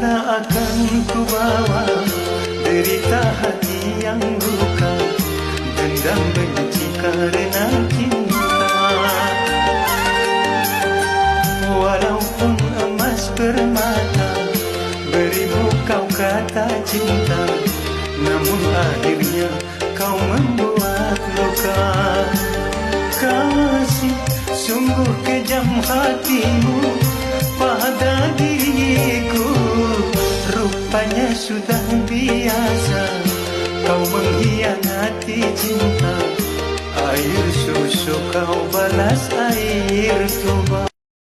ku bawa Derita hati yang luka Dendam benci karena cinta. Walaupun emas permata Beribu kau kata cinta Namun akhirnya kau membuat luka. Kasih sungguh kejam hatimu Rupanya sudah biasa. Kau mengkhianati cinta. Air susu kau balas air tuba